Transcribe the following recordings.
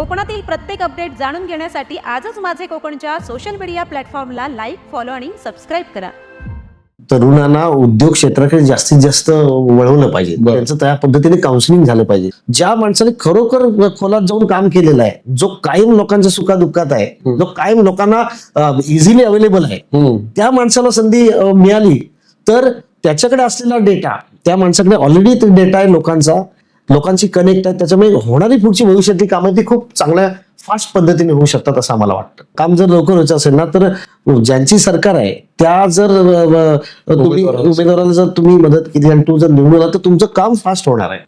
कोकणातील प्रत्येक अपडेट जाणून घेण्यासाठी आजच माझे कोकणच्या सोशल मीडिया प्लॅटफॉर्मला लाईक फॉलो आणि सबस्क्राईब करा. तरुणांना उद्योग क्षेत्राकडे जास्तीत जास्त वळवलं पाहिजे. त्यांचं त्या पद्धतीने काउन्सिलिंग झालं पाहिजे. ज्या माणसाने खरोखर खोलात जाऊन काम केलेलं आहे जो कायम लोकांच्या सुखादुःखात आहे जो कायम लोकांना इझिली अवेलेबल आहे त्या माणसाला संधी मिळाली तर त्याच्याकडे असलेला डेटा त्या माणसाकडे ऑलरेडी ते डेटा आहे लोकांचा लोकांची कनेक्ट आहे त्याच्यामुळे होणारी पुढची भविष्यातली कामं ती खूप चांगल्या फास्ट पद्धतीने होऊ शकतात असं आम्हाला वाटतं. काम जर लवकर व्हायचं असेल ना तर ज्यांची सरकार आहे त्या जर तुम्ही उमेदवाराला जर तुम्ही मदत केली आणि तू जर निवडून आला तर तुमचं काम फास्ट होणार आहे.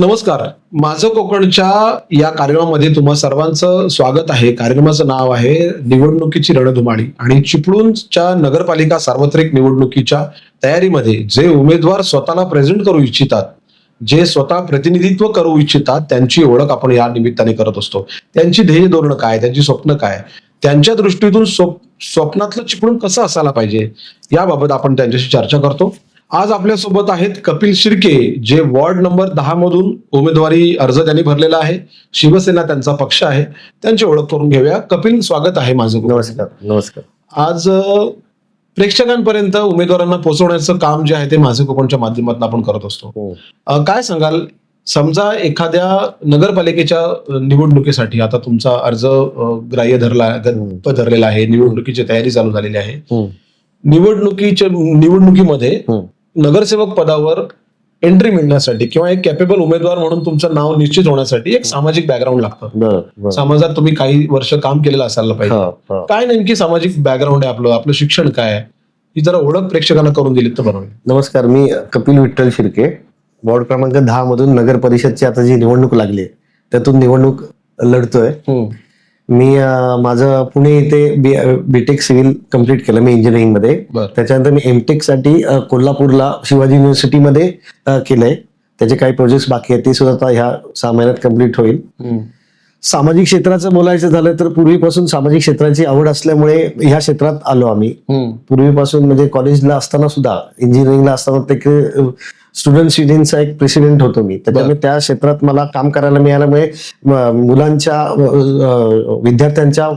नमस्कार. माझं कोकणच्या या कार्यक्रमामध्ये तुम्हा सर्वांचं स्वागत आहे. कार्यक्रमाचं नाव आहे निवडणुकीची रणधुमाळी. आणि चिपळूणच्या नगरपालिका सार्वत्रिक निवडणुकीच्या तयारीमध्ये जे उमेदवार स्वतःला प्रेझेंट करू इच्छितात जे स्वतः प्रतिनिधित्व करू इच्छितात त्यांची ओळख आपण या निमित्ताने करत असतो. त्यांची ध्येय धोरणं काय? त्यांची स्वप्न काय? त्यांच्या दृष्टीतून स्वप्नातलं चिपळूण कसं असायला पाहिजे? याबाबत आपण त्यांच्याशी चर्चा करतो. आज आपल्यासोबत आहेत कपिल शिर्के जे वॉर्ड नंबर दहा मधून उमेदवारी अर्ज त्यांनी भरलेला आहे. शिवसेना त्यांचा पक्ष आहे. त्यांची ओळख करून घेऊया. कपिल स्वागत आहे माझं नमस्कार नमस्कार. आज प्रेक्षकांपर्यंत उमेदवारांना पोहोचवण्याचं काम जे आहे ते माझे कोकणच्या माध्यमातून आपण करत असतो. हो. काय सांगाल? समजा एखाद्या नगरपालिकेच्या निवडणुकीसाठी आता तुमचा अर्ज ग्राह्य धरला ग- धरलेला आहे. निवडणुकीची तयारी चालू झालेली आहे. हम्म. निवडणुकीच्या निवडणुकीमध्ये. नगरसेवक पदावर एंट्री मिळण्यासाठी किंवा एक कॅपेबल उमेदवार म्हणून तुमचं नाव निश्चित होण्यासाठी एक सामाजिक बॅकग्राऊंड लागतं. समाजात तुम्ही काही वर्ष काम केलेलं असायला पाहिजे. काय नेमकी सामाजिक बॅकग्राऊंड आहे आपलं? आपलं शिक्षण काय आहे? ही जरा ओळख प्रेक्षकांना करून दिली तर बरं होईल. नमस्कार मी कपिल विठ्ठल शिर्के. वॉर्ड क्रमांक दहा मधून नगर परिषदची आता जी निवडणूक लागली त्यातून निवडणूक लढतोय. मी माझं पुणे इथे बीटेक सिव्हिल कंप्लीट केलं मी इंजिनिअरिंगमध्ये. बर. त्याच्यानंतर मी एमटेकसाठी कोल्हापूरला शिवाजी युनिव्हर्सिटीमध्ये अं, केलंय. त्याचे काही प्रोजेक्ट बाकी आहेत ते सुद्धा आता ह्या सहा महिन्यात कंप्लीट होईल. सामाजिक क्षेत्राचं बोलायचं झालं तर पूर्वीपासून सामाजिक क्षेत्राची आवड असल्यामुळे ह्या क्षेत्रात आलो आम्ही. पूर्वीपासून म्हणजे कॉलेजला असताना सुद्धा इंजिनिअरिंगला असताना ते स्टुडंट युनियनचा एक प्रेसिडेंट होतो मी. त्याच्यामुळे त्या क्षेत्रात मला काम करायला मिळाल्यामुळे मुलांच्या विद्यार्थ्यांच्या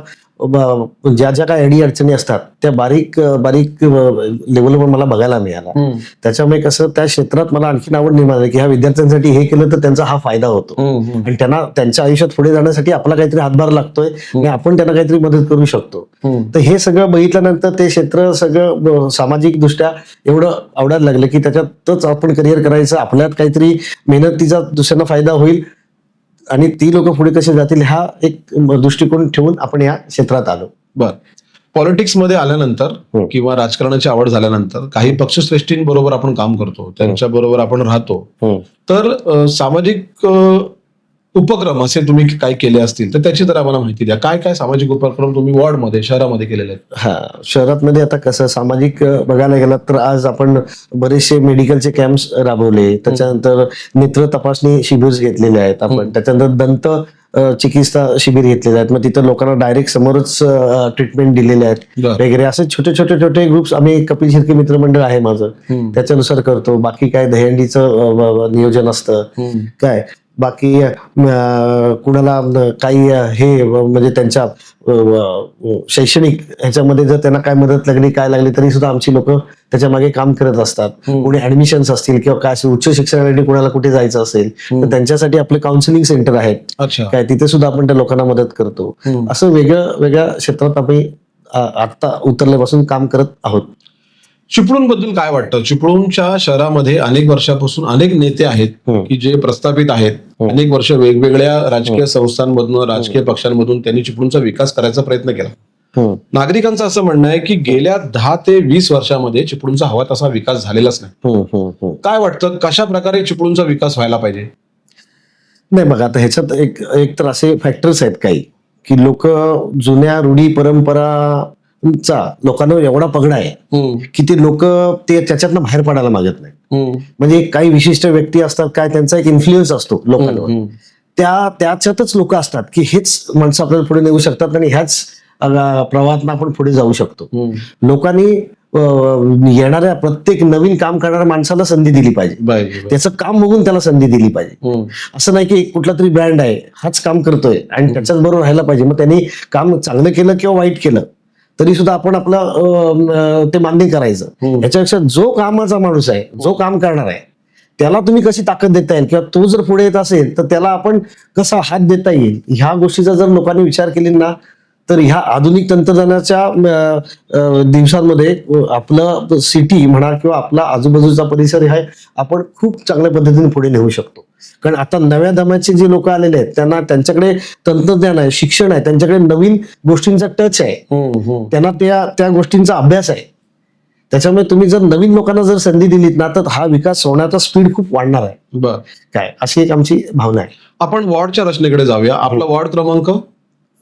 ज्या ज्या काही अडी अडचणी असतात त्या बारीक बारीक लेवलवर मला बघायला मिळाला त्याच्यामुळे कसं त्या क्षेत्रात मला आणखीन आवड निर्माण झाली की ह्या विद्यार्थ्यांसाठी हे केलं तर त्यांचा हा फायदा होतो. आणि त्यांना त्यांच्या आयुष्यात पुढे जाण्यासाठी आपला काहीतरी हातभार लागतोय आणि आपण त्यांना काहीतरी मदत करू शकतो. तर हे सगळं बघितल्यानंतर ते क्षेत्र सगळं सामाजिक दृष्ट्या एवढं आवडायला लागलं की त्याच्यातच आपण करिअर करायचं आपल्यात काहीतरी मेहनतीचा दुसऱ्यांना फायदा होईल आणि ती लोक पुढे कसे जातील हा एक दृष्टिकोन ठेवून आपण या क्षेत्रात आलो. बर. पॉलिटिक्समध्ये आल्यानंतर हम्म. किंवा राजकारणाची आवड झाल्यानंतर काही पक्षश्रेष्ठींबरोबर आपण काम करतो त्यांच्या बरोबर आपण राहतो. तर अ, सामाजिक उपक्रम असे तुम्ही काय केले असतील तर त्याची तर आम्हाला माहिती द्या. काय काय सामाजिक उपक्रम तुम्ही वॉर्डमध्ये शहरामध्ये केलेले आहेत? हा शहरात मध्ये आता कसं सामाजिक बघायला गेलं तर आज आपण बरेचसे मेडिकलचे कॅम्प्स राबवले. त्याच्यानंतर नेत्र तपासणी शिबिर घेतलेले आहेत आपण. त्याच्यानंतर दंत चिकित्सा शिबिर घेतलेले आहेत. मग तिथं लोकांना डायरेक्ट समोरच ट्रीटमेंट दिलेले आहेत. वगैरे असे छोटे छोटे छोटे ग्रुप्स आम्ही कपिल शिर्के मित्रमंडळ आहे माझं. त्याच्यानुसार करतो. बाकी काय व- नियोजन असतं. काय? बाकी कुणाला काही हे म्हणजे त्यांच्या शैक्षणिक ह्याच्यामध्ये जर त्यांना काय मदत लागली काय लागली तरी सुद्धा आमची लोक त्याच्यामागे काम करत असतात. कोणी ऍडमिशन्स असतील किंवा काय असेल उच्च शिक्षणासाठी कुणाला कुठे जायचं असेल तर त्यांच्यासाठी आपले काउन्सिलिंग सेंटर आहेत. अच्छा. काय तिथे सुद्धा आपण त्या लोकांना मदत करतो. असं वेगळं वेगळ्या क्षेत्रात आम्ही आ- आता उतरल्यापासून काम करत आहोत. चिपळूणबद्दल काय वाटतं? चिपळूणच्या शहरामध्ये अनेक वर्षापासून अनेक नेते आहेत हम्म. की जे प्रस्थापित आहेत. अनेक वर्ष वेगवेगळ्या राजकीय संस्थांमधून राजकीय पक्षांमधून त्यांनी चिपळूणचा विकास करायचा प्रयत्न केला. नागरिकांचं असं म्हणणं आहे की गेल्या दहा ते वीस वर्षामध्ये चिपळूणचा हवा तसा विकास झालेलाच नाही. काय वाटतं? कशा प्रकारे चिपळूणचा विकास व्हायला पाहिजे? नाही बघा आता ह्याच्यात एक एक तर असे फॅक्टर्स आहेत काही की लोक जुन्या रूढी परंपराचा लोकांना एवढा पगडा आहे की ते लोक ते त्याच्यातनं बाहेर पडायला मागत नाही म्हणजे काही विशिष्ट व्यक्ती असतात काय त्यांचा एक इन्फ्लुएन्स असतो लोकांवर. त्या त्याच्यातच लोक असतात की हेच माणसं आपल्याला पुढे नेऊ शकतात आणि ह्याच अं, प्रवाहातनं आपण पुढे जाऊ शकतो. लोकांनी येणाऱ्या प्रत्येक नवीन काम करणाऱ्या माणसाला संधी दिली पाहिजे. त्याचं काम बघून त्याला संधी दिली पाहिजे. असं नाही की कुठला तरी ब्रँड आहे हाच काम करतोय आणि त्याच्याच बरोबर राहायला पाहिजे. मग त्यांनी काम चांगलं केलं किंवा वाईट केलं तरी सुद्धा आपण आपलं ते मान्य करायचं. याच्यापेक्षा जो कामाचा माणूस आहे जो काम करणार आहे त्याला तुम्ही कशी ताकद देता येईल? किंवा तो जर पुढे येत असेल तर त्याला आपण कसा हात देता येईल? ह्या गोष्टीचा जर लोकांनी विचार केली ना तर ह्या आधुनिक तंत्रज्ञानाच्या दिवसांमध्ये आपलं सिटी म्हणा किंवा आपला आजूबाजूचा परिसर हा आपण खूप चांगल्या पद्धतीने पुढे नेऊ शकतो. कारण आता नव्या दमाचे जे लोक आलेले आहेत त्यांना त्यांच्याकडे तंत्रज्ञान आहे शिक्षण आहे त्यांच्याकडे नवीन गोष्टींचा टच आहे. त्यांना त्या त्या गोष्टींचा अभ्यास आहे. त्याच्यामुळे तुम्ही जर नवीन लोकांना जर संधी दिलीत ना तर हा विकास होण्याचा स्पीड खूप वाढणार आहे. बर. काय? अशी एक आमची भावना आहे. आपण वॉर्डच्या रचनेकडे जाऊया. आपला वॉर्ड क्रमांक?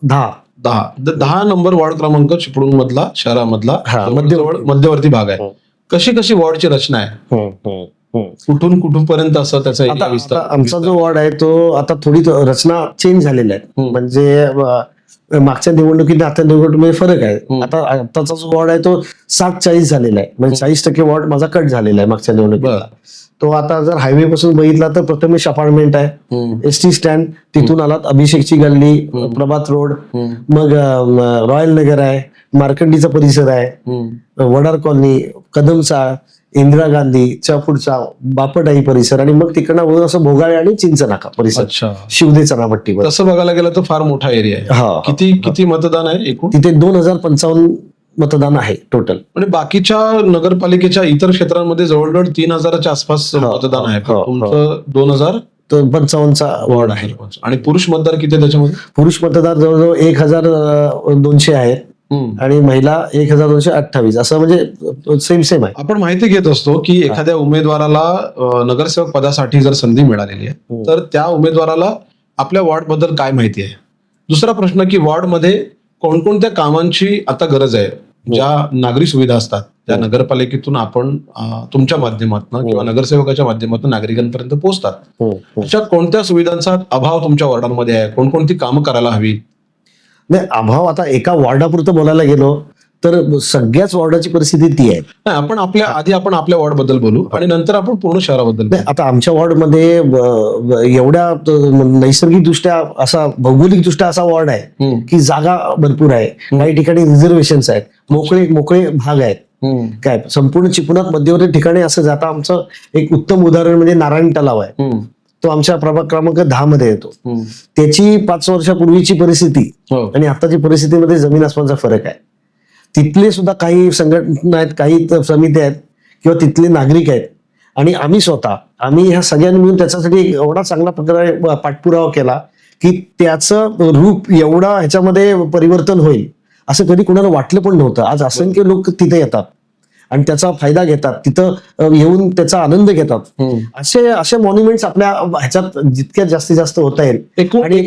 दहा. दहा. दहा नंबर वॉर्ड क्रमांक चिपळूण मधला शहरामधला मध्यवर्ती. भाग आहे. कशी कशी वॉर्डची रचना आहे? कुठून कुठून असं त्याचा विस्तार आमचा जो वॉर्ड आहे तो आता थोडी रचना चेंज झालेला आहे हम्म. म्हणजे मागच्या निवडणुकीत आता निवडणुकीमध्ये फरक आहे. हम्म. आता आताचा जो वॉर्ड आहे तो सात चाळीस झालेला आहे. म्हणजे चाळीस टक्के वॉर्ड माझा कट झालेला आहे मागच्या निवडणुकीत बर. तो आता जर हायवे पासून बघितला तर प्रथमेश अपार्टमेंट आहे. एस टी स्टँड तिथून आलात अभिषेकची गल्ली प्रभात रोड मग रॉयल नगर आहे मार्कंडीचा परिसर आहे. वडार कॉलनी कदमचा इंदिरा गांधीच्या पुढचा बापटाई परिसर आणि मग तिकडनं वरून असं भोगाळे आणि चिंचनाका परिसर. शिवदे चनापट्टीवर. तसं बघायला गेलं तर फार मोठा एरिया आहे. हा. किती किती मतदान आहे एकूण? तिथे दोन हजार पंचावन्न मतदान आहे टोटल म्हणजे बाकीच्या नगरपालिकेच्या इतर क्षेत्रांमध्ये जवळजवळ तीन हजाराच्या आसपास मतदान आहे. तुमचं दोन हजार पंचावन्नचा वॉर्ड आहे. आणि पुरुष मतदार किती त्याच्यामध्ये? पुरुष मतदार जवळजवळ एक हजार दोनशे आहेत. आणि महिला एक हजार दोनशे अठ्ठावीस असं म्हणजे सेम सेम आहे. आपण माहिती घेत असतो की एखाद्या उमेदवाराला नगरसेवक पदासाठी जर संधी मिळालेली आहे हम्म. तर त्या उमेदवाराला आपल्या वॉर्डबद्दल काय माहिती आहे? दुसरा प्रश्न की वॉर्डमध्ये कोणकोणत्या कामांची आता गरज आहे? ज्या नागरी सुविधा असतात त्या हम्म. नगरपालिकेतून आपण तुमच्या माध्यमातून किंवा नगरसेवकाच्या माध्यमातून नागरिकांपर्यंत पोहोचतात. अशा कोणत्या सुविधांचा अभाव तुमच्या वॉर्डांमध्ये आहे? कोणकोणती कामं करायला हवी नाही अभाव आता एका वॉर्डापुरतं बोलायला गेलो तर सगळ्याच वॉर्डाची परिस्थिती ती आहे. आपण आपल्या आधी आपण आपल्या वॉर्डबद्दल बोलू आणि नंतर आपण पूर्ण शहराबद्दल. आता आमच्या वॉर्डमध्ये एवढ्या नैसर्गिक दृष्ट्या असा भौगोलिक दृष्ट्या असा वॉर्ड आहे की जागा भरपूर आहे. काही ठिकाणी रिझर्वेशन आहेत. मोकळे मोकळे भाग आहेत. काय संपूर्ण चिपणात मध्यवर्ती ठिकाणी असं जाता आमचं एक उत्तम उदाहरण म्हणजे नारायण तलाव आहे. तो आमच्या प्रभाग क्रमांक दहा मध्ये येतो. त्याची पाच वर्षापूर्वीची परिस्थिती हो. आणि आताची परिस्थितीमध्ये जमीन आसमानचा फरक आहे. तिथले सुद्धा काही संघटना आहेत काही त- समिती आहेत किंवा तिथले नागरिक आहेत. आणि आम्ही स्वतः आम्ही ह्या सगळ्यांनी मिळून त्याच्यासाठी एक एवढा चांगला प्रकारे पाठपुरावा केला की त्याचं रूप एवढा ह्याच्यामध्ये परिवर्तन होईल असं कधी कुणाला वाटलं पण नव्हतं. आज असंख्य लोक तिथे येतात. आणि त्याचा फायदा घेतात. तिथं येऊन त्याचा आनंद घेतात. असे असे मॉन्युमेंट्स आपल्या ह्याच्यात जितक्यात जास्तीत जास्त होता येईल. आणि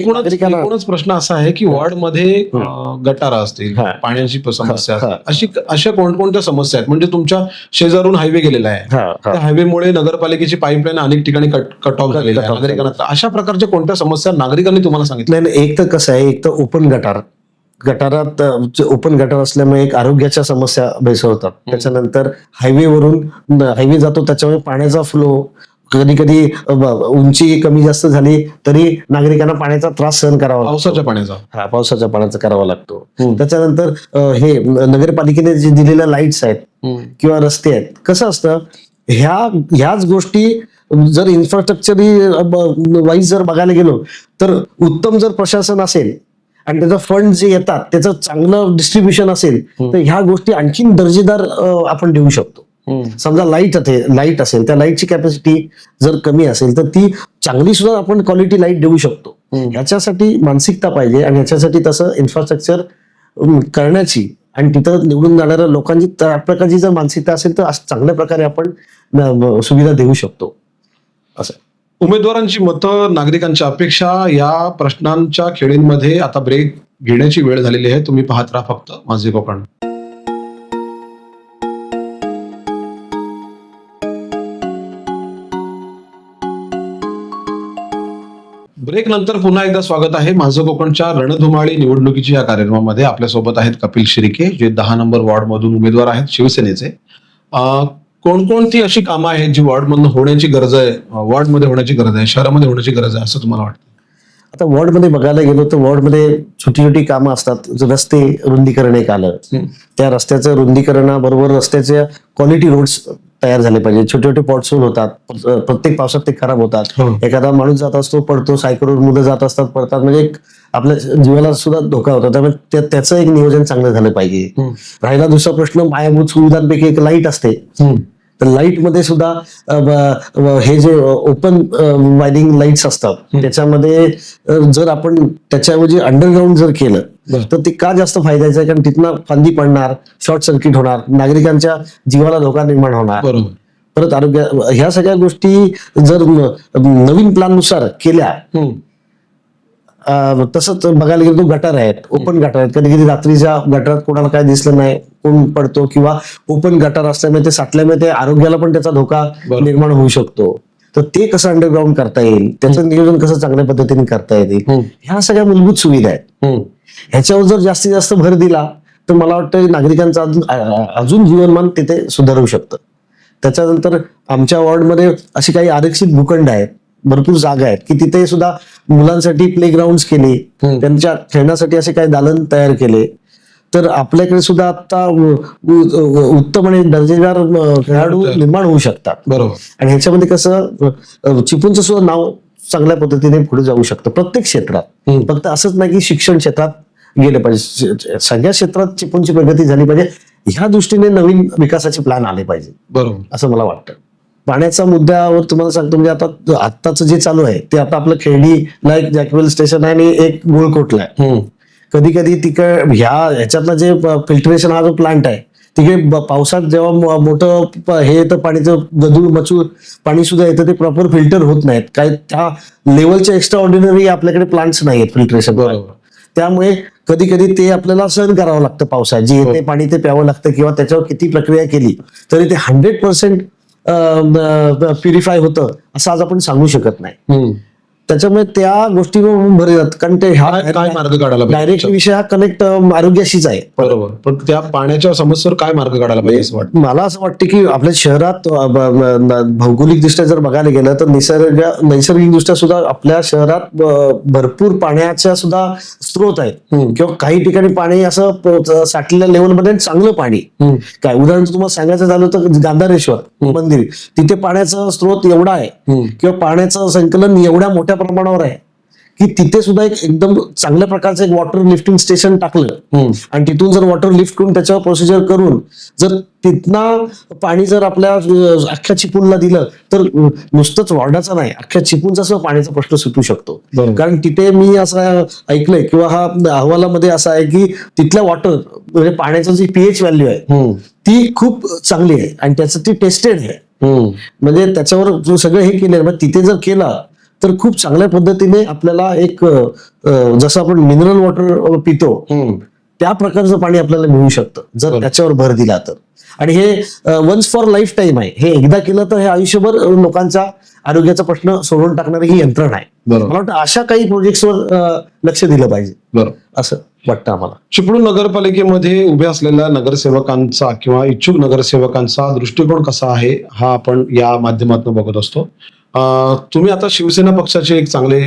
एकूणच प्रश्न असा आहे की वॉर्डमध्ये अं, गटारा असतील. पाण्याची समस्या. अशी अशा कोणकोणत्या समस्या आहेत? म्हणजे तुमच्या शेजारून हायवे गेलेला आहे. त्या हायवेमुळे नगरपालिकेची पाईपलाईन अनेक ठिकाणी कट कट ऑफ झालेली आहे. नागरिकांना अशा प्रकारच्या कोणत्या समस्या नागरिकांनी तुम्हाला सांगितलं एक तर कसं आहे एक तर ओपन गटार गटारात ओपन गटार असल्यामुळे एक आरोग्याच्या समस्या भेसवतात त्याच्यानंतर हायवेवरून हायवे जातो त्याच्यामुळे पाण्याचा फ्लो कधी कधी उंची कमी जास्त झाली तरी नागरिकांना पाण्याचा त्रास सहन करावा पावसाच्या पाण्याचा. हा पावसाच्या पाण्याचा करावा लागतो. त्याच्यानंतर हे नगरपालिकेने जे दिलेल्या लाईट्स आहेत. किंवा रस्ते आहेत कसं असतं ह्या ह्याच गोष्टी जर इन्फ्रास्ट्रक्चर वाईज जर बघायला गेलो तर उत्तम जर प्रशासन असेल आणि त्याचं फंड जे येतात त्याचं चांगलं डिस्ट्रीब्युशन असेल तर ह्या गोष्टी आणखीन दर्जेदार आपण देऊ शकतो. समजा लाइट लाइट असेल त्या लाईटची कॅपॅसिटी जर कमी असेल तर ती चांगली सुद्धा आपण क्वालिटी लाइट देऊ शकतो. ह्याच्यासाठी मानसिकता पाहिजे आणि ह्याच्यासाठी तसं इन्फ्रास्ट्रक्चर करण्याची आणि तिथं निवडून जाणाऱ्या लोकांची त्या प्रकारची जर मानसिकता असेल तर चांगल्या प्रकारे आपण सुविधा देऊ शकतो. असं उमेदवारांची मतं नागरिकांच्या अपेक्षा या प्रश्नांच्या खेळींमध्ये आता ब्रेक घेण्याची वेळ झालेली आहे. तुम्ही पाहत राहा फक्त माझे कोकण. ब्रेक नंतर पुन्हा एकदा स्वागत आहे. माझं कोकणच्या रणधुमाळी निवडणुकीच्या या कार्यक्रमामध्ये आपल्यासोबत आहेत कपिल शिर्के जे दहा नंबर वॉर्ड मधून उमेदवार आहेत शिवसेनेचे. कोणकोणती अशी कामं आहेत जी वॉर्ड मधून होण्याची गरज आहे? वॉर्डमध्ये होण्याची गरज आहे शहरामध्ये होण्याची गरज आहे असं तुम्हाला वाटतं? आता वॉर्डमध्ये बघायला गेलो तर वॉर्डमध्ये छोटी छोटी कामं असतात. रस्ते रुंदीकरण एक आलं. त्या रस्त्याचं रुंदीकरणाबरोबर रस्त्याच्या क्वालिटी रोड्स तयार झाले पाहिजे छोटे छोटे पॉट्स होतात. प्र- प्रत्येक पावसात ते खराब होतात. हो. एखादा माणूस जात असतो पडतो सायकलवर मुलं जात असतात पडतात. म्हणजे एक आपल्या जीवाला सुद्धा धोका होता. त्यामुळे त्या- त्याचं एक नियोजन चांगलं झालं पाहिजे. राहिला दुसरा प्रश्न पायाभूत सुविधांपैकी एक लाइट असते. तर लाइटमध्ये सुद्धा हे जे ओपन वायरिंग लाईट्स असतात त्याच्यामध्ये जर आपण त्याच्याऐवजी अंडरग्राऊंड जर केलं. तर ते का जास्त फायद्याचं आहे? कारण तिथनं फांदी पडणार शॉर्ट सर्किट होणार नागरिकांच्या जीवाला धोका निर्माण होणार. परत आरोग्य ह्या सगळ्या गोष्टी जर नवीन प्लॅननुसार केल्या तसंच बघायला गेलो तो गटार आहेत ओपन गटार आहेत. कधी कधी रात्रीच्या गटारात कोणाला काय दिसलं नाही कोण पडतो किंवा ओपन गटार असल्यामुळे ते साठल्यामुळे ते आरोग्याला पण त्याचा धोका. निर्माण होऊ शकतो. तर ते कसं अंडरग्राऊंड करता येईल त्याचं नियोजन कसं चांगल्या पद्धतीने करता येईल ह्या सगळ्या मूलभूत सुविधा आहेत. ह्याच्यावर जर जास्तीत जास्त भर दिला तर मला वाटतं नागरिकांचं अजून अजून जीवनमान तिथे सुधारू शकतं. त्याच्यानंतर आमच्या वॉर्डमध्ये अशी काही आरक्षित भूखंड आहेत भरपूर जागा आहेत की तिथे सुद्धा मुलांसाठी प्ले ग्राउंड केले. त्यांच्या खेळण्यासाठी असे काही दालन तयार केले. तर आपल्याकडे सुद्धा आता उत्तम आणि दर्जेदार खेळाडू. निर्माण होऊ शकतात. बरोबर. आणि ह्याच्यामध्ये कसं चिपळूणचं सुद्धा नाव चांगल्या पद्धतीने पुढे जाऊ शकतं प्रत्येक क्षेत्रात. फक्त असंच नाही की शिक्षण क्षेत्रात गेलं पाहिजे सगळ्या क्षेत्रात चिपळूणची प्रगती झाली पाहिजे ह्या दृष्टीने नवीन विकासाचे प्लॅन आले पाहिजे. बरोबर. असं मला वाटतं. पाण्याच्या मुद्द्यावर तुम्हाला सांगतो म्हणजे आता आत्ताचं जे चालू आहे ते आता आपलं खेळणीला एक जॅकवेल स्टेशन आहे आणि एक गोळकोटला आहे. कधी कधी तिकडे ह्या ह्याच्यातलं जे फिल्ट्रेशन हा जो प्लांट आहे तिकडे पावसात जेव्हा मोठं हे येतं पाणीचं गदूळ मचूळ पाणी सुद्धा येतं ते प्रॉपर फिल्टर होत नाहीत. काय त्या लेवलचे एक्स्ट्रा ऑर्डिनरी आपल्याकडे प्लांट्स नाही आहेत फिल्ट्रेशन बरोबर. त्यामुळे कधी कधी ते आपल्याला सहन करावं लागतं पावसात जे येते पाणी ते प्यावं लागतं किंवा त्याच्यावर किती प्रक्रिया केली तरी ते हंड्रेड पर्सेंट प्युरिफाय होतं असं आज आपण सांगू शकत नाही. त्याच्यामुळे त्या गोष्टीवर भर देतात. कारण ते काय काय मार्ग काढायला डायरेक्ट विषय हा कनेक्ट आरोग्याशीच आहे. बरोबर. पण त्या पाण्याच्या समस्येवर काय मार्ग काढायला पाहिजे असं वाटतं? मला असं वाटतं की आपल्या शहरात भौगोलिकदृष्ट्या जर बघायला गेलं तर निसर्ग नैसर्गिकदृष्ट्या सुद्धा आपल्या शहरात भरपूर पाण्याच्या सुद्धा स्रोत आहेत. किंवा काही ठिकाणी पाणी असं साठलेल्या लेवलमध्ये चांगलं पाणी. काय उदाहरण तुम्हाला सांगायचं झालं तर गांधारेश्वर मंदिर. तिथे पाण्याचा स्रोत एवढा आहे किंवा पाण्याचं संकलन एवढ्या मोठ्या प्रमाणावर आहे. की तिथे सुद्धा एक एकदम चांगल्या प्रकारचं एक वॉटर लिफ्टिंग स्टेशन टाकलं. आणि तिथून जर वॉटर लिफ्ट करून त्याच्यावर प्रोसिजर करून जर तिथनं पाणी जर आपल्या अख्ख्या चिपळूणला दिलं तर नुसतंच वॉर्डाचा नाही अख्ख्या चिपळूणचा सुद्धा पाण्याचा प्रश्न सुटू शकतो. कारण तिथे मी असं ऐकलंय किंवा हा अहवालामध्ये असा आहे की तिथल्या वॉटर म्हणजे पाण्याचं जी पीएच व्हॅल्यू आहे ती खूप चांगली आहे आणि त्याचं ती टेस्टेड आहे. म्हणजे त्याच्यावर जो सगळं हे केलं मग तिथे जर केलं तर खूप चांगल्या पद्धतीने आपल्याला एक जसं आपण मिनरल वॉटर पितो त्या प्रकारचं पाणी आपल्याला मिळू शकतं जर. त्याच्यावर भर दिला तर. आणि हे वन्स फॉर लाईफ टाईम आहे. हे एकदा केलं तर हे आयुष्यभर लोकांचा आरोग्याचा प्रश्न सोडवून टाकणारी ही यंत्रणा आहे. मला वाटतं अशा काही प्रोजेक्टवर लक्ष दिलं पाहिजे. असं वाटतं आम्हाला. चिपळूण नगरपालिकेमध्ये उभे असलेल्या नगरसेवकांचा किंवा इच्छुक नगरसेवकांचा दृष्टिकोन कसा आहे हा आपण या माध्यमातून बघत असतो. तुम्ही आता शिवसेना पक्षाचे एक चांगले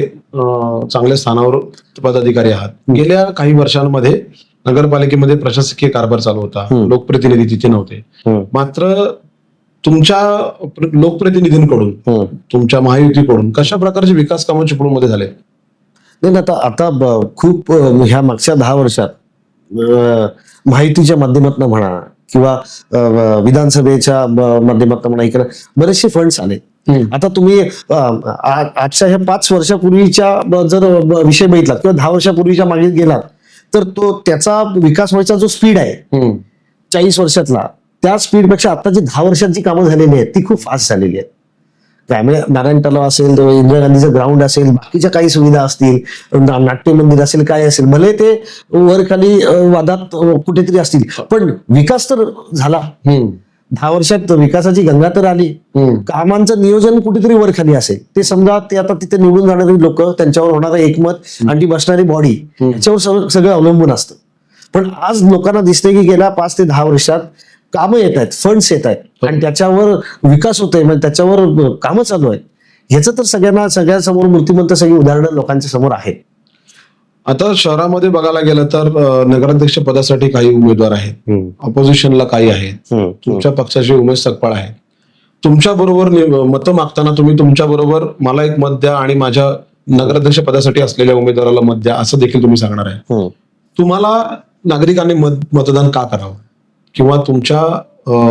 चांगल्या स्थानावर पदाधिकारी आहात. गेल्या काही वर्षांमध्ये नगरपालिकेमध्ये प्रशासकीय कारभार चालू होता. लोकप्रतिनिधी तिथे नव्हते. मात्र तुमच्या प्र- लोकप्रतिनिधींकडून तुमच्या महायुतीकडून कशा प्रकारचे विकास कामं चिपळूणमध्ये झाले? नाही आता आता खूप ह्या मागच्या दहा वर्षात माहितीच्या माध्यमातून म्हणा किंवा विधानसभेच्या माध्यमातून म्हणा इकडे बरेचसे फंड्स आले. आता तुम्ही आजच्या ह्या पाच वर्षापूर्वीच्या जर विषय बघितला किंवा दहा वर्षापूर्वीच्या मागे गेलात तर तो त्याचा विकास व्हायचा जो स्पीड आहे चाळीस वर्षातला त्या स्पीडपेक्षा आता जी दहा वर्षात जी कामं झालेली आहेत ती खूप फास्ट झालेली आहेत. म्हणजे नारायण तलाव असेल इंदिरा गांधीचं ग्राउंड असेल बाकीच्या काही सुविधा असतील नाट्य मंदिर असेल काय असेल भले ते वर खाली वादात कुठेतरी असतील पण विकास तर झाला. दहा वर्षात विकासाची गंगा तर आली. कामांचं नियोजन कुठेतरी वर खाली असेल ते समजा ते आता तिथे निवडून जाणारी लोक त्यांच्यावर होणारं एकमत आणि ती बसणारी बॉडी याच्यावर सगळं अवलंबून असतं. पण आज लोकांना दिसते की गेल्या पाच ते दहा वर्षात कामं येत आहेत फंड्स येत आहेत. आणि त्याच्यावर विकास होतोय म्हणजे त्याच्यावर कामं चालू आहेत. ह्याचं तर सगळ्यांना सगळ्यांसमोर मूर्तिमंत सगळी उदाहरणं लोकांच्या समोर आहेत. आता शहरामध्ये बघायला गेलं तर नगराध्यक्ष पदासाठी काही उमेदवार आहेत. ऑपोजिशनला काही आहेत. तुमच्या पक्षाचे उमेश सकपाळ आहेत. तुमच्या बरोबर मतं मागताना तुम्ही तुमच्या बरोबर मला एक मत द्या आणि माझ्या नगराध्यक्ष पदासाठी असलेल्या उमेदवाराला मत द्या असं देखील तुम्ही सांगणार आहे. तुम्हाला नागरिकांनी मत मतदान का करावं? किंवा तुमच्या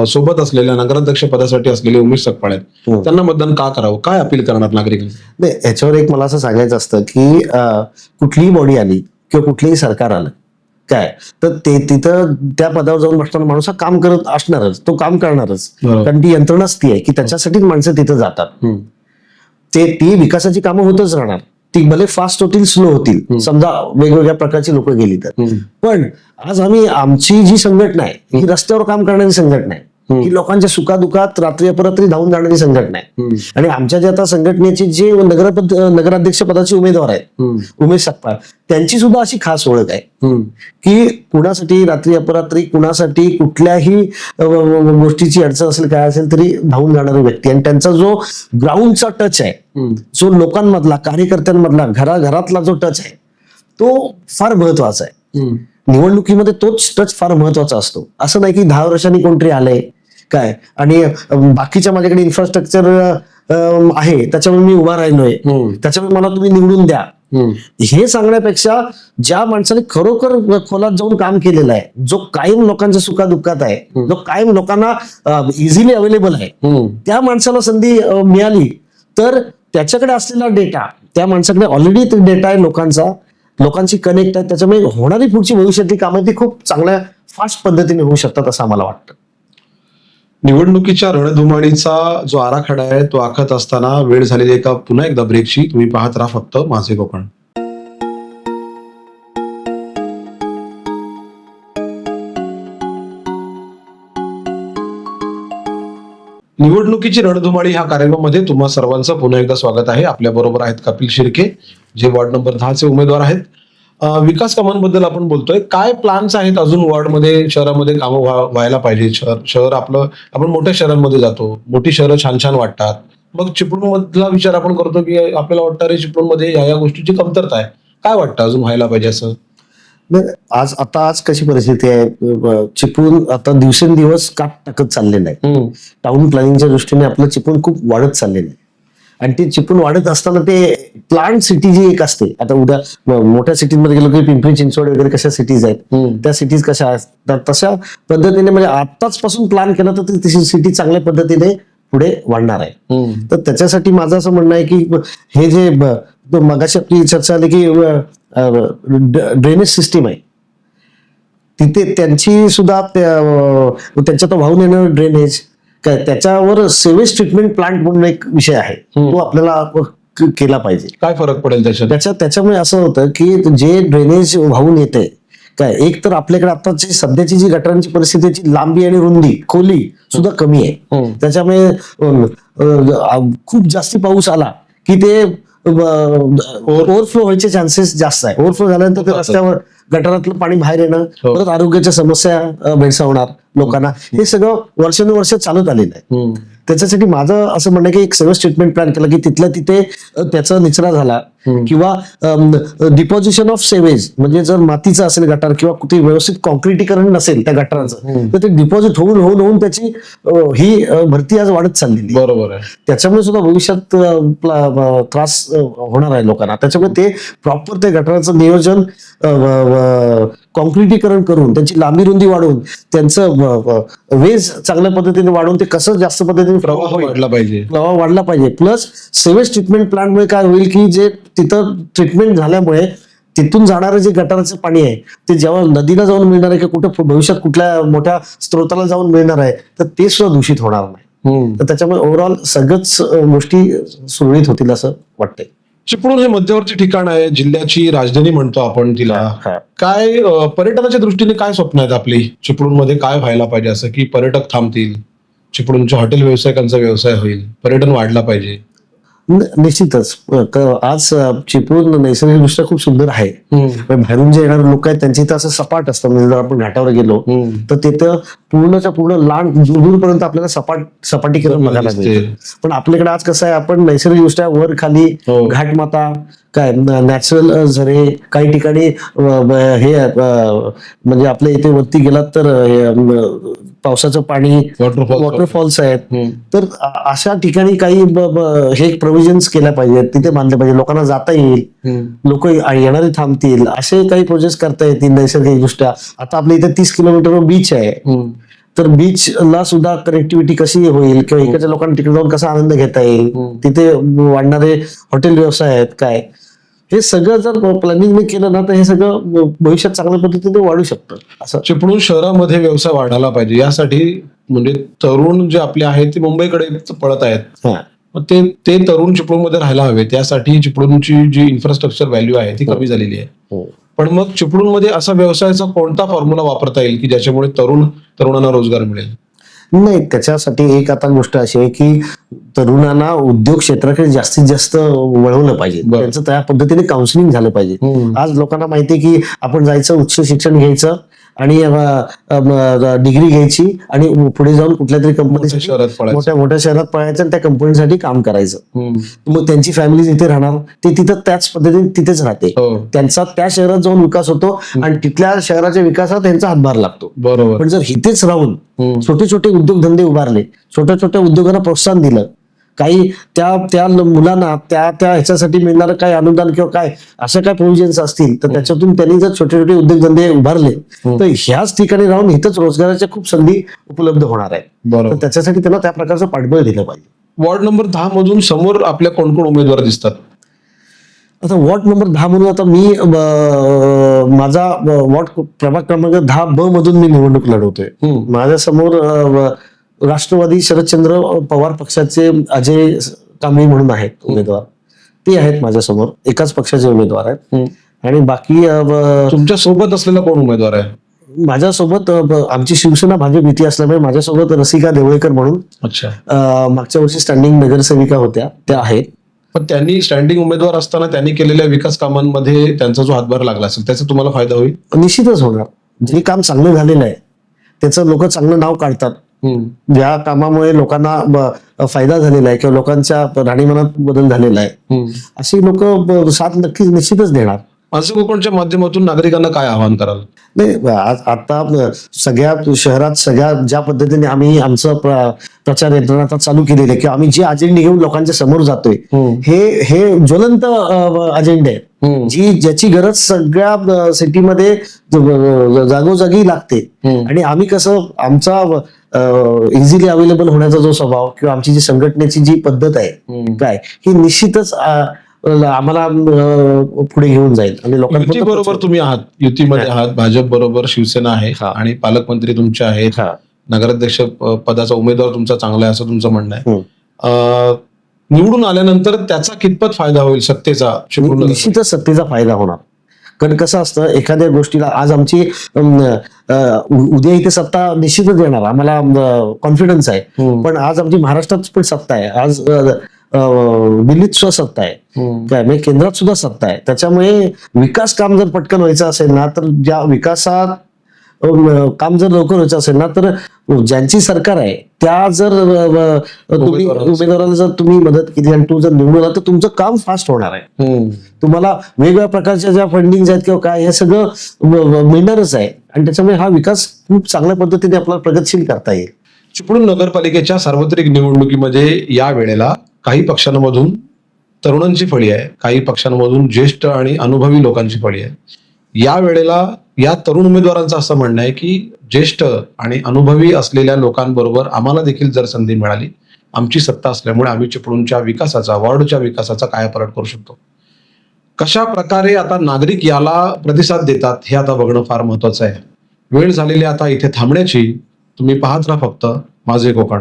सोबत असलेल्या नगराध्यक्ष पदासाठी असलेले उमेश सकपाळ आहेत. हम्म. त्यांना मतदान का करावं? काय अपील करणार नागरिकांनी? नाही याच्यावर एक मला असं सांगायचं असतं की कुठलीही बॉडी आली किंवा कुठलंही सरकार आलं काय? तर ते तिथं त्या पदावर जाऊन बसताना माणूस हा काम करत असणारच तो काम करणारच. कारण ती यंत्रणाच ती आहे की त्याच्यासाठीच माणसं तिथं जातात. ते ती विकासाची कामं होतच राहणार. ती भले फास्ट होतील स्लो होतील. समजा वेगवेगळ्या प्रकारची लोक गेली तर. पण आज आम्ही आमची जी संघटना आहे ही रस्त्यावर काम करणारी संघटना आहे. ही लोकांच्या सुखादुखात रात्री अपरात्री धावून जाणारी संघटना आहे. आणि आमच्या जे आता संघटनेचे जे नगरपद नगराध्यक्ष पदाचे उमेदवार आहेत. उमेश सकपाळ त्यांची सुद्धा अशी खास ओळख आहे. की कुणासाठी रात्री अपरात्री कुणासाठी कुठल्याही गोष्टीची अडचण असेल काय असेल तरी धावून जाणारी व्यक्ती आणि त्यांचा जो ग्राउंडचा टच आहे. जो लोकांमधला कार्यकर्त्यांमधला घराघरातला जो टच आहे तो फार महत्त्वाचा आहे. निवडणुकीमध्ये तोच टच फार महत्त्वाचा असतो असं नाही की दहा वर्षांनी कोणतरी आलंय काय आणि बाकीच्या माझ्याकडे इन्फ्रास्ट्रक्चर आहे त्याच्यामुळे मी उभा राहिलोय हम्म. त्याच्यामुळे मला तुम्ही निवडून द्या हम्म. हे सांगण्यापेक्षा ज्या माणसाने खरोखर खोलात जाऊन काम केलेलं आहे जो कायम लोकांच्या सुखादुःखात आहे जो कायम लोकांना इझिली अवेलेबल आहे. त्या माणसाला संधी मिळाली तर त्याच्याकडे असलेला डेटा त्या माणसाकडे ऑलरेडी डेटा आहे लोकांचा लोकांची कनेक्ट आहे त्याच्यामुळे होणारी पुढची भविष्यातली कामं ती खूप चांगल्या फास्ट पद्धतीने होऊ शकतात असं आम्हाला वाटतं निवडणुकीच्या रणधुमाळीचा जो आराखडा आहे तो आखत असताना वेळ झालेली एका पुन्हा एकदा ब्रेकची तुम्ही पाहत राहा फक्त माझे कोकण. निवडणुकीची रणधुमाळी ह्या कार्यक्रमामध्ये तुम्हा सर्वांचं पुन्हा एकदा स्वागत आहे. आपल्या बरोबर आहेत कपिल शिर्के जे वॉर्ड नंबर दहाचे उमेदवार आहेत. विकास कामांबद्दल आपण बोलतोय. काय प्लॅन्स आहेत अजून वॉर्डमध्ये शहरामध्ये कामं व्हा- व्हायला पाहिजे? शहर शहर आपलं आपण मोठ्या शहरांमध्ये जातो. मोठी शहरं छान छान वाटतात. मग चिपळूण मधला विचार आपण करतो की आपल्याला वाटतं अरे चिपळूणमध्ये या या गोष्टीची कमतरता आहे. काय वाटतं अजून व्हायला पाहिजे असं? नाही, आज आता आज कशी परिस्थिती आहे? चिपळूण आता दिवसेंदिवस काट टाकत चाललेलं आहे. टाउन प्लॅनिंगच्या दृष्टीने आपलं चिपळूण खूप वाढत चाललेलं आहे. आणि ते चिपळूण वाढत असताना ते प्लांट सिटी जी एक असते. आता उद्या मोठ्या सिटीमध्ये गेलो की पिंपरी चिंचवड वगैरे कशा सिटीज आहेत त्या सिटीज कशा असतात तशा पद्धतीने म्हणजे आताच पासून प्लॅन केला तर ती सिटी चांगल्या पद्धतीने पुढे वाढणार आहे. तर त्याच्यासाठी माझं असं म्हणणं आहे की हे जे मगाशी आपली चर्चा आली की ड्रेनेज सिस्टीम आहे. तिथे त्यांची सुद्धा त्यांच्या तो वाहून येणार ड्रेनेज त्याच्यावर सेवेज ट्रीटमेंट प्लांट म्हणून एक विषय आहे. तो आपल्याला केला पाहिजे. काय फरक पडेल त्याच्यात? त्याच्या त्याच्यामुळे असं होतं की जे ड्रेनेज वाहून येते काय एक तर आपल्याकडे आताची सध्याची जी गटारांची परिस्थिती आहे, त्याची लांबी आणि रुंदी खोली सुद्धा कमी आहे. त्याच्यामुळे खूप जास्ती पाऊस आला की ते ओव्हरफ्लो व्हायचे चान्सेस जास्त आहे. ओव्हरफ्लो झाल्यानंतर रस्त्यावर गटारातलं पाणी बाहेर येणं हो. परत आरोग्याच्या समस्या भेडसावणार. लोकांना. हे सगळं वर्षानुवर्ष चालत आलेलं आहे. त्याच्यासाठी माझं असं म्हणणं की एक सर्व्हिस ट्रीटमेंट प्लॅन केला की तिथल्या तिथे त्याचा निचरा झाला. किंवा डिपॉझिशन ऑफ सेवेज म्हणजे जर मातीचं असेल गटार किंवा कुठे व्यवस्थित कॉन्क्रिटीकरण नसेल त्या गटाराचं तर ते डिपॉझिट होऊन होऊन होऊन त्याची ही भरती आज वाढत चाललेली. बरोबर आहे. त्याच्यामुळे सुद्धा भविष्यात त्रास होणार आहे लोकांना. त्याच्यामुळे ते प्रॉपर ते गटाराचं नियोजन कॉन्क्रिटीकरण करून त्यांची लांबी रुंदी वाढवून त्यांचं वेज चांगल्या पद्धतीने वाढवून ते कसं जास्त पद्धतीने प्रवाह. वाढला पाहिजे. प्रवाह वाढला पाहिजे. प्लस सेवेज ट्रीटमेंट प्लांटमुळे काय होईल की जे तिथं ट्रीटमेंट झाल्यामुळे तिथून जाणारं जे गटाराचं पाणी आहे ते जेव्हा नदीला जाऊन मिळणार आहे किंवा कुठं भविष्यात कुठल्या मोठ्या स्त्रोताला जाऊन मिळणार आहे तर ते सुद्धा दूषित होणार नाही. तर त्याच्यामुळे ओव्हरऑल सगळंच अं, गोष्टी सुरळीत होतील असं वाटतंय. चिपळूण हे मध्यवर्ती ठिकाण आहे जिल्ह्याची राजधानी म्हणतो आपण तिला. काय पर्यटनाच्या दृष्टीने काय स्वप्न आहेत आपली? चिपळूणमध्ये काय व्हायला पाहिजे असं? की पर्यटक थांबतील चिपळूणच्या हॉटेल व्यावसायिकांचा व्यवसाय होईल पर्यटन वाढला पाहिजे? निश्चितच. आज चिपळूण नैसर्गिकदृष्ट्या खूप सुंदर आहे. बाहेरून जे येणारे लोक आहेत त्यांची तर असं सपाट असतं. म्हणजे जर आपण घाटावर गेलो. तर तिथं पूर्णच्या पूर्ण लांब दूरपर्यंत आपल्याला सपाट सपाटीकरण बघायला. मिळतं पण आपल्याकडे आज कसं आहे आपण नैसर्गिकदृष्ट्या वर खाली हो. घाटमाता काय नॅचरल झरे काही ठिकाणी हे म्हणजे आपल्या इथे वरती गेलात तर पावसाचं पाणी. वॉटरफॉल्स आहेत. तर अशा ठिकाणी काही हे प्रोव्हिजन्स केल्या पाहिजेत तिथे बांधले पाहिजे लोकांना जाता येईल. लोक येणारे थांबतील असे काही प्रोजेक्ट करता येतील नैसर्गिक दृष्ट्या आता आपल्या इथे तीस किलोमीटरवर बीच आहे. तर बीचला सुद्धा कनेक्टिव्हिटी कशी होईल? किंवा इकडच्या लोकांना तिकडे जाऊन कसा आनंद घेता येईल? हम्म. तिथे वाढणारे हॉटेल व्यवसाय आहेत काय? हे सगळं जर प्लॅनिंग केलं ना तर हे सगळं भविष्यात चांगल्या पद्धतीने वाढू शकतं. असं. चिपळूण शहरामध्ये व्यवसाय वाढायला पाहिजे. यासाठी म्हणजे तरुण जे आपले आहेत ते मुंबईकडे पळत आहेत. हा. ते ते तरुण चिपळूणमध्ये राहायला हवे त्यासाठी चिपळूणची जी इन्फ्रास्ट्रक्चर व्हॅल्यू आहे ती कमी झालेली आहे. हो. पण मग चिपळूणमध्ये असा व्यवसायाचा कोणता फॉर्म्युला वापरता येईल की ज्याच्यामुळे तरुण तरुणांना रोजगार मिळेल नाही त्याच्यासाठी एक आता गोष्ट अशी आहे की तरुणांना उद्योग क्षेत्राकडे जास्तीत जास्त वळवलं पाहिजे. त्यांचं त्या पद्धतीने काउन्सिलिंग झालं पाहिजे. आज लोकांना माहिती की आपण जायचं उच्च शिक्षण घ्यायचं आणि डिग्री घ्यायची आणि पुढे जाऊन कुठल्या तरी कंपनी मोठ्या मोठ्या शहरात पळायचं आणि त्या कंपनीसाठी काम करायचं. मग त्यांची फॅमिली जिथे राहणार. ते तिथं त्याच पद्धतीने तिथेच राहते. हो. त्यांचा त्या शहरात जाऊन विकास होतो आणि तिथल्या शहराच्या विकासात त्यांचा हातभार लागतो. बरोबर. पण जर इथेच राहून. छोटे छोटे उद्योगधंदे उभारले छोट्या छोट्या उद्योगांना प्रोत्साहन दिलं काही त्या त्या मुलांना त्या त्या ह्याच्यासाठी मिळणारं काय अनुदान किंवा काय अशा काय प्रोव्हिजन्स असतील तर त्याच्यातून त्यांनी जर छोटे छोटे उद्योगधंदे उभारले तर ह्याच ठिकाणी राहून इथंच रोजगाराच्या खूप संधी उपलब्ध होणार बरोबर. त्याच्यासाठी त्यांना त्या प्रकारचं पाठबळ दिलं पाहिजे. वॉर्ड नंबर दहा मधून समोर आपल्या कोण कोण उमेदवार दिसतात? आता वॉर्ड नंबर दहा म्हणून आता मी माझा वॉर्ड प्रभाग क्रमांक दहा ब मधून मी निवडणूक लढवतोय. माझ्यासमोर राष्ट्रवादी शरदचंद्र पवार पक्षाचे अजय कांबळी म्हणून आहेत उमेदवार. ते आहेत माझ्यासमोर एकाच पक्षाचे उमेदवार आहेत. आणि बाकी तुमच्यासोबत असलेला कोण उमेदवार आहे? माझ्यासोबत आमची शिवसेना भाजप युती असल्यामुळे माझ्यासोबत रसिका देवळेकर म्हणून मागच्या वर्षी स्टँडिंग नगरसेविका होत्या. त्या आहेत. पण त्यांनी स्टँडिंग उमेदवार असताना त्यांनी केलेल्या विकास कामांमध्ये त्यांचा जो हातभार लागला असेल त्याचा तुम्हाला फायदा होईल? निश्चितच होणार. जे काम चांगलं झालेलं आहे त्याचं लोक चांगलं नाव काढतात. ज्या कामामुळे लोकांना फायदा झालेला आहे किंवा लोकांच्या राहणीमानात बदल झालेला आहे. अशी लोक साथ नक्कीच निश्चितच देणार माझं कोकणच्या माध्यमातून नागरिकांना काय आवाहन कराल नाही आता सगळ्या शहरात सगळ्या ज्या पद्धतीने आम्ही आमचं प्र- प्रचार यंत्रणा चालू केलेली आहे किंवा आम्ही जे अजेंडे घेऊन लोकांच्या समोर जातोय हम्म. हे हे ज्वलंत अजेंडे आहेत हम्म. जी ज्याची गरज सगळ्या सिटीमध्ये जागोजागी लागते हम्म. आणि आम्ही कसं आमचा इझिली अवेलेबल होण्याचा जो स्वभाव किंवा आमची जी संघटनेची जी पद्धत आहे. काय ही निश्चितच आम्हाला पुढे घेऊन जाईल. आणि लोकांपर्यंत बरोबर तुम्ही आहात. युतीमध्ये आहात. भाजप बरोबर शिवसेना आहे हा. आणि पालकमंत्री तुमचे आहेत. हा. नगराध्यक्ष पदाचा उमेदवार तुमचा चांगला आहे असं तुमचं म्हणणं आहे. निवडून आल्यानंतर त्याचा कितपत फायदा होईल सत्तेचा? निश्चितच सत्तेचा फायदा होणार. कारण कसं असतं एखाद्या गोष्टीला आज आमची उद्या इथे सत्ता निश्चितच येणार आम्हाला कॉन्फिडन्स आहे हम्म. पण आज आमची महाराष्ट्रात पण सत्ता आहे आज दिल्लीत सुद्धा सत्ता आहे हम्म. काय म्हणजे केंद्रात सुद्धा सत्ता आहे त्याच्यामुळे विकास काम जर पटकन व्हायचं असेल ना तर ज्या विकासात काम जर लवकर व्हायचं असेल ना तर ज्यांची सरकार आहे त्या जर तुम्ही उमेदवाराला- जर तुम्ही मदत केली आणि तू जर निवडून आला तर तुमचं काम फास्ट होणार आहे. तुम्हाला वेगवेगळ्या प्रकारच्या ज्या फंडिंग आहेत किंवा काय हे सगळं मिळणारच आहे. आणि त्याच्यामुळे हा विकास खूप चांगल्या पद्धतीने आपल्याला प्रगतशील करता येईल. चिपळूण नगरपालिकेच्या सार्वत्रिक निवडणुकीमध्ये या वेळेला काही पक्षांमधून तरुणांची फळी आहे काही पक्षांमधून ज्येष्ठ आणि अनुभवी लोकांची फळी आहे. या वेळेला या तरुण उमेदवारांचं असं म्हणणं आहे की ज्येष्ठ आणि अनुभवी असलेल्या लोकांबरोबर आम्हाला देखील जर संधी मिळाली आमची सत्ता असल्यामुळे आम्ही चिपळूणच्या विकासाचा वॉर्डच्या विकासाचा कायापालट करू शकतो. कशा प्रकारे आता नागरिक याला प्रतिसाद देतात हे आता बघणं फार महत्वाचं आहे. वेळ झालेली आता इथे थांबण्याची. तुम्ही पाहत राहा फक्त. माझे कोकण